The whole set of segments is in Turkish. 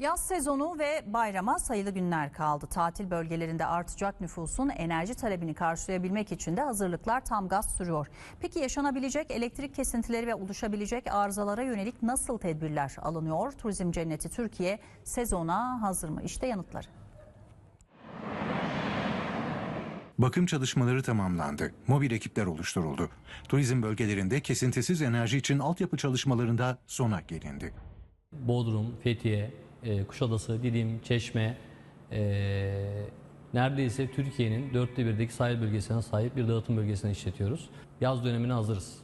Yaz sezonu ve bayrama sayılı günler kaldı. Tatil bölgelerinde artacak nüfusun enerji talebini karşılayabilmek için de hazırlıklar tam gaz sürüyor. Peki yaşanabilecek elektrik kesintileri ve oluşabilecek arızalara yönelik nasıl tedbirler alınıyor? Turizm Cenneti Türkiye sezona hazır mı? İşte yanıtları. Bakım çalışmaları tamamlandı. Mobil ekipler oluşturuldu. Turizm bölgelerinde kesintisiz enerji için altyapı çalışmalarında sona gelindi. Bodrum, Fethiye, e, Kuşadası, Didim, Çeşme, e, neredeyse Türkiye'nin dörtte birdeki sahil bölgesine sahip bir dağıtım bölgesini işletiyoruz. Yaz dönemine hazırız.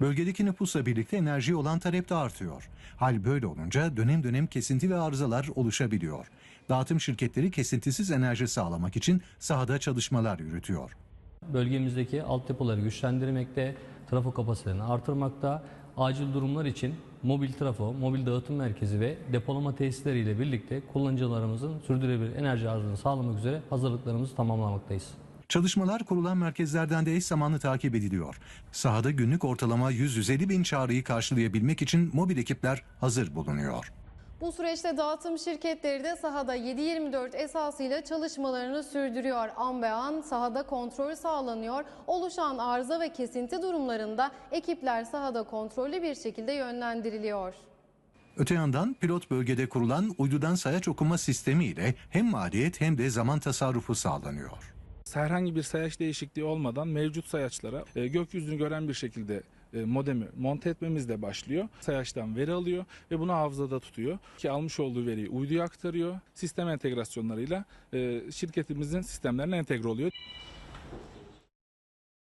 Bölgedeki nüfusla birlikte enerjiye olan talep de artıyor. Hal böyle olunca dönem dönem kesinti ve arızalar oluşabiliyor. Dağıtım şirketleri kesintisiz enerji sağlamak için sahada çalışmalar yürütüyor. Bölgemizdeki altyapıları güçlendirmekte, trafo kapasitelerini artırmakta, acil durumlar için mobil trafo, mobil dağıtım merkezi ve depolama tesisleriyle birlikte kullanıcılarımızın sürdürülebilir enerji arzını sağlamak üzere hazırlıklarımızı tamamlamaktayız. Çalışmalar kurulan merkezlerden de eş zamanlı takip ediliyor. Sahada günlük ortalama 100-150 bin çağrıyı karşılayabilmek için mobil ekipler hazır bulunuyor. Bu süreçte dağıtım şirketleri de sahada 7-24 esasıyla çalışmalarını sürdürüyor. An be an sahada kontrol sağlanıyor. Oluşan arıza ve kesinti durumlarında ekipler sahada kontrollü bir şekilde yönlendiriliyor. Öte yandan pilot bölgede kurulan uydudan sayaç okuma sistemi ile hem maliyet hem de zaman tasarrufu sağlanıyor. Herhangi bir sayaç değişikliği olmadan mevcut sayaçlara e, gökyüzünü gören bir şekilde e, modemi monte etmemizle başlıyor. Sayaçtan veri alıyor ve bunu hafızada tutuyor. Ki almış olduğu veriyi uyduya aktarıyor. Sistem entegrasyonlarıyla e, şirketimizin sistemlerine entegre oluyor.